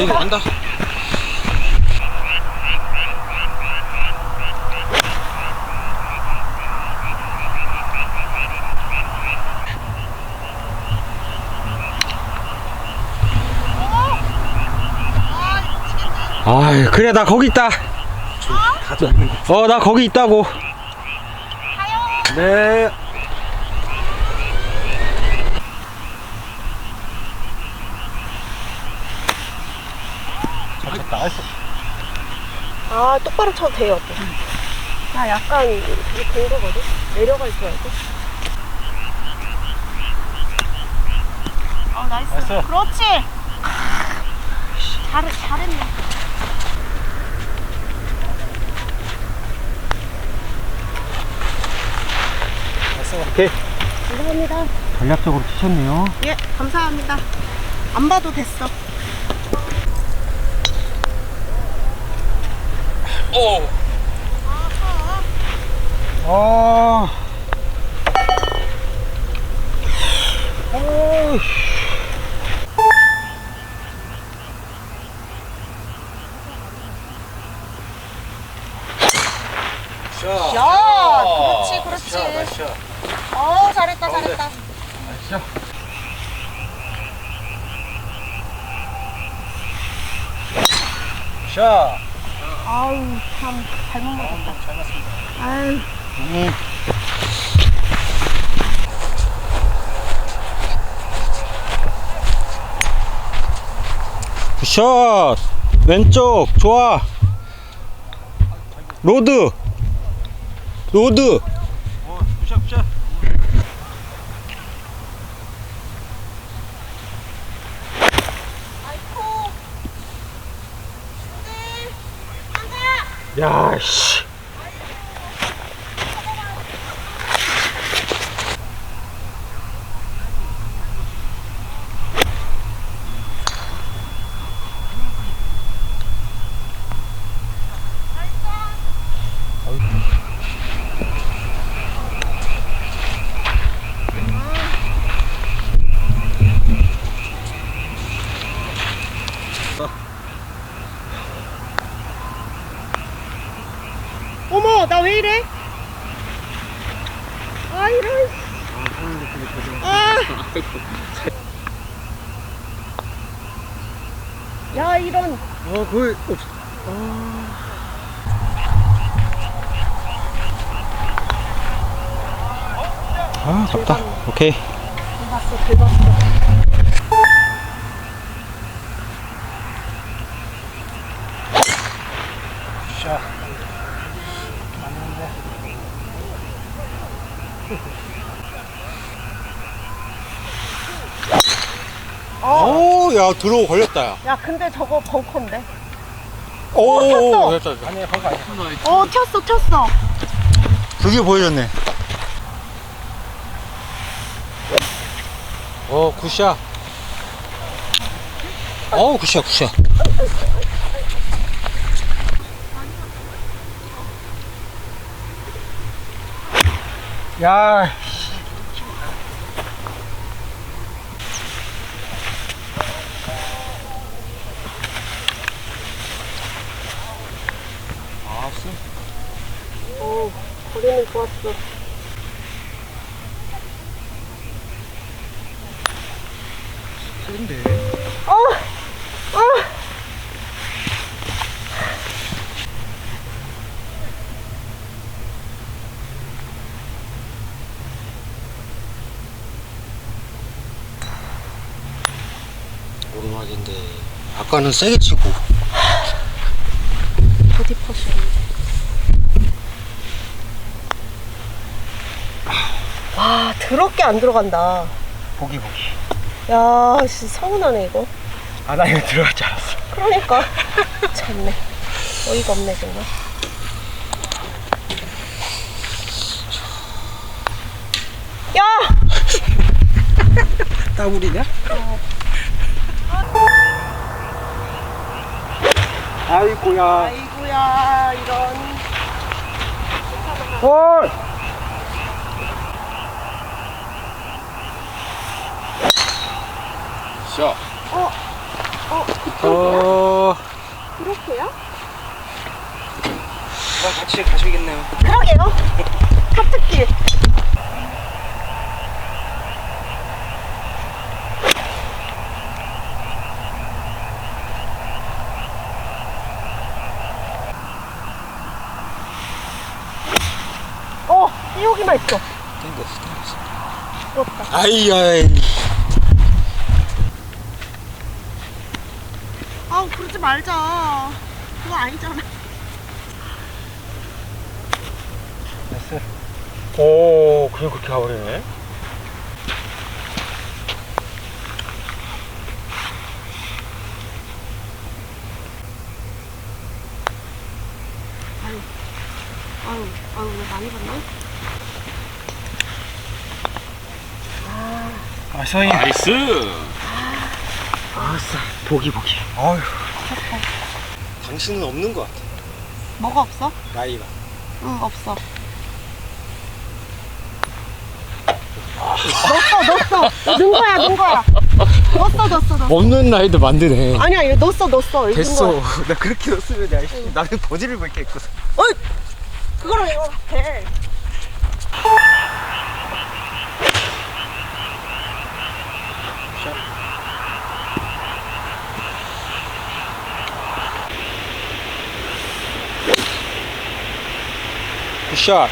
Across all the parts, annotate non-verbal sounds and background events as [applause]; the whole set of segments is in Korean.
올리긴 한다. 아이, 그래, 나 거기 있다. 어, 나 거기 있다고. 네. 잘 쳤다. 나이스. 아 똑바로 쳐도 돼요 나 약간 이게 된 거거든? 내려갈 줄 알고 아 나이스, 나이스. 그렇지. 잘, 잘했네. 오케이. 감사합니다. 전략적으로 치셨네요. 예 감사합니다. 안 봐도 됐어 오. 아. 어이. 샷. 야 그렇지 그렇지 샷, 샷. 어 잘했다 잘했다 샷. 샷. 참 잘못 먹었다. 아유 음. 굿샷 왼쪽 좋아 로드 로드 어, 굿샷 굿샷 아이고 안돼 안돼 야 씨 나왜 이래? 아 이런. 아. 야 이런. 어 그걸 아. 아깝다. 오케이. 봤어 긁었어 샷 어. 오 야 들어오 걸렸다 야 야 근데 저거 벙커인데 오 쳤어. 걸렸다 아니 벙커 아니야 어 튀었어 튀었어 그게 보여줬네 어 굿샷 어우 굿샷 굿샷 야어 거리는 좋았어 센데 어! 어! 오르막인데 아까는 세게 치고 와 더럽게 안 들어간다. 보기 보기. 야 진짜 서운하네 이거. 아 나 이거 들어갈 줄 알았어. 그러니까. [laughs] 참네. 어이가 없네 정말. 야! [laughs] 따블이냐? 아이고야 아이고야. 아이고야 이런. 헐! 샷. 어 어, 그렇게요? 저랑 같이 가시겠네요. 그러게요 [laughs] 카트길 어 띄우기만 있어 땡겼어, 땡겼어. 부럽다 아이, 아이. 아우 그러지 말자 그거 아니잖아 오, 그냥 그렇게 가버리네. 아유 아유 왜 많이 봤나? 아, 서희. 나이스. 아싸, 보기, 보기. 어휴. 당신은 없는 것 같아. 뭐가 없어? 나이가. 응 없어 넣었어 넣었어 넣은 거야 넣은 거야 넣었어 넣었어 넣었어 없는 나이도 만드네. 아니야 이거 넣었어 넣었어 넣은 거야. [laughs] 나 그렇게 넣었으면 씨, 나는 버지를 볼게 했거든. 어이 그거랑 이거 돼 굿샷.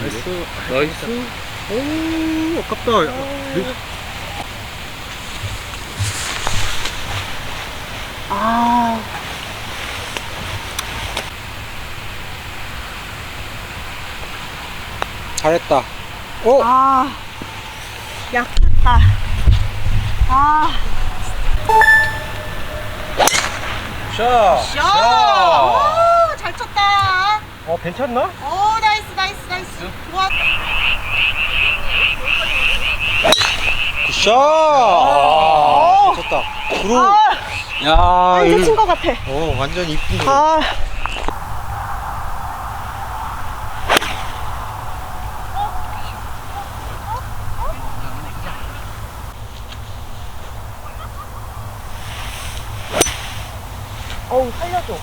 나이스. 나이스. 오, 아깝다. 네. 아 잘했다. 오! 아, 약했다. 아, 샷! 샤! 오, 잘 쳤다. 어, 괜찮나? 오, 나이스, 나이스, 나이스. 좋아. 굿샷! 아, 좋다. 구루. 아, 야, 이거- 친것 같아. 어, 완전 거. 아. 어우, 살려줘.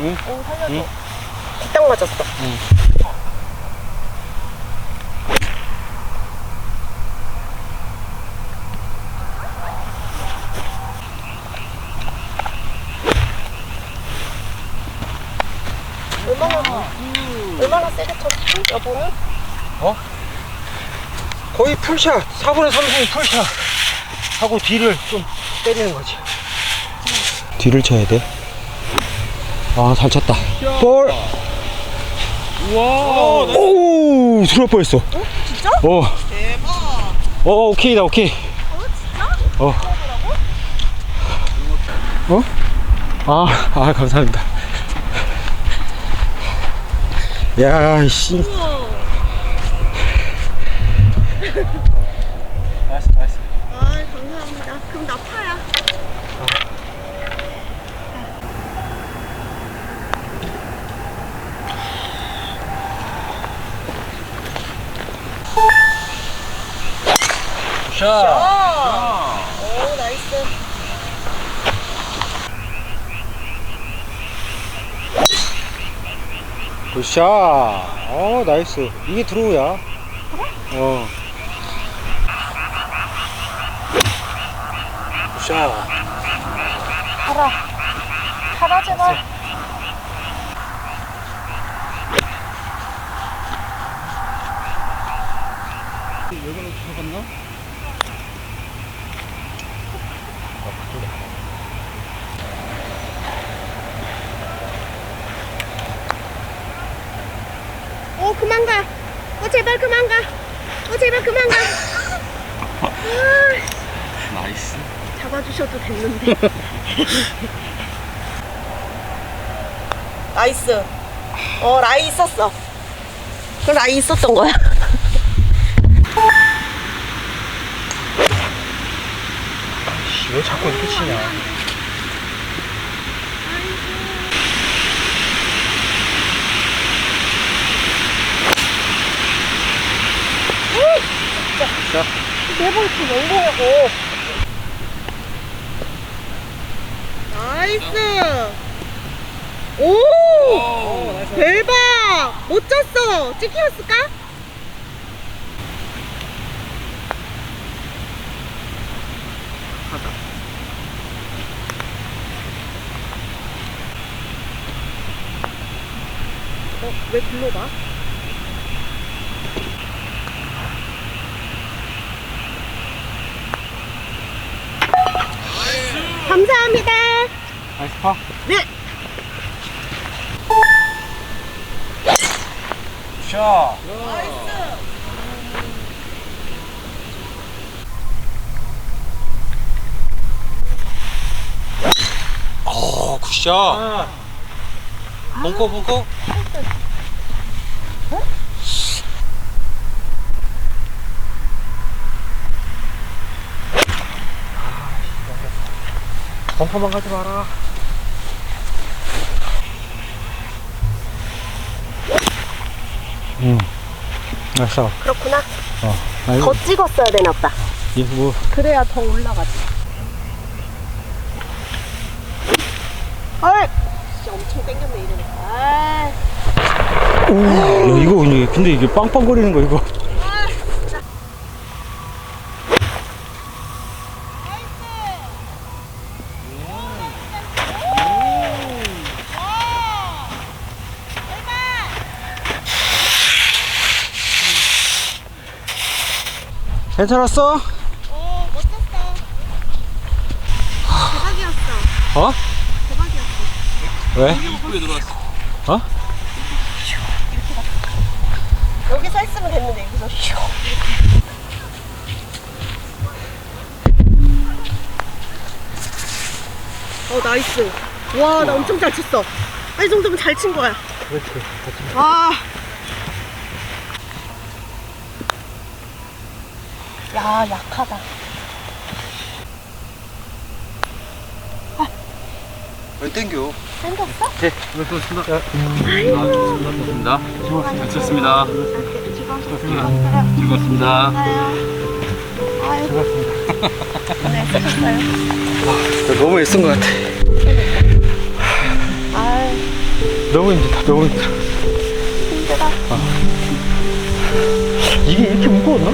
응? 어우, 살려줘. 응? 딱 맞았어. 응. 얼마나, 얼마나 세게 쳤지, 여보는? 거의 풀샷. 4분의 3승이 풀샷. 하고 뒤를 좀 때리는 거지. 뒤를 쳐야 돼. 아, 잘 쳤다. 볼! 우와. 오, 들어갈 뻔했어. 어? 진짜? 어, 대박. 어, 오케이다, 오케이. 어, 진짜? 어. 어? 아, 아, 감사합니다. 야, 씨. 우와. 나이스, 나이스. 아, 감사합니다. 그럼 나 파야. 샷. 아. 오, 나이스. 굿샷. 어, 나이스. 이게 드로우야. 어. 굿샷. 가라. 가라, 제발. 여기는 들어갔나? 어, 그만 가. 어, 제발 그만 가. 어, 제발 그만 가. 아, 나이스. 잡아주셔도 됐는데. [laughs] 나이스. 어, 라이 있었어. 그럼 아예 있었던 거야? [laughs] 씨, 왜 자꾸 이렇게 치냐. 매번 이렇게 맹공하고. 나이스! 오! 대박! 못 쳤어! 찍히었을까? 어, 왜 글로 가? 감사합니다. 나이스 파. 네. 샷. 어 굿샷 벙커 벙커 벙커만 가지 마라. 응. 알았어. 그렇구나. 어. 아이고, 더 찍었어야 되나 보다. 이 뭐, 그래야 더 올라가지. 헐! 씨, 엄청 땡겼네, 이러니까. 아, 야, 이거, 근데 이게 빵빵거리는 거, 이거. 괜찮았어? 어, 멋졌어. 대박이었어. 어? 대박이었어. 왜? 입구에 들어왔어 어? 여기 서 있으면 됐는데, 여기서 슉. 어, 나이스. 와, 나 엄청 잘 쳤어. 아, 이 정도면 잘 친 거야. 그렇지. 아. 야, 약하다. 왜 땡겨 생겼어? 네 수고하셨습니다 수고하셨습니다 수고하셨습니다 즐거우셨어요. 즐거웠습니다. 네, 쓰셨어요. 너무 애쓴 것 같아. 아유, 너무 힘들다, 너무 힘들어. 힘들어. 이게 이렇게 무거웠나?